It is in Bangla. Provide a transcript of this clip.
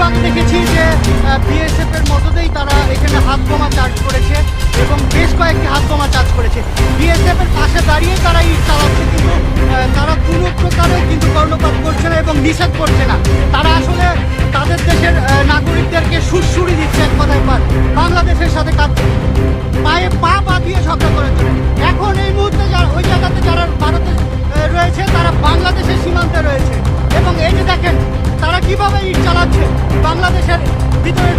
একটু দেখেছি যে বিএসএফের মতোতেই তারা এখানে হাত বোমা চার্জ করেছে এবং বেশ কয়েকটি হাত বোমা চার্জ করেছে। বিএসএফের পাশে দাঁড়িয়ে তারা ইট চালাচ্ছে কিন্তু তারা কোনো প্রকারেও কিন্তু কর্ণপাত করছে না এবং নিষেধ করছে না। তারা আসলে তাদের দেশের আহ, বাংলাদেশের ভিতরে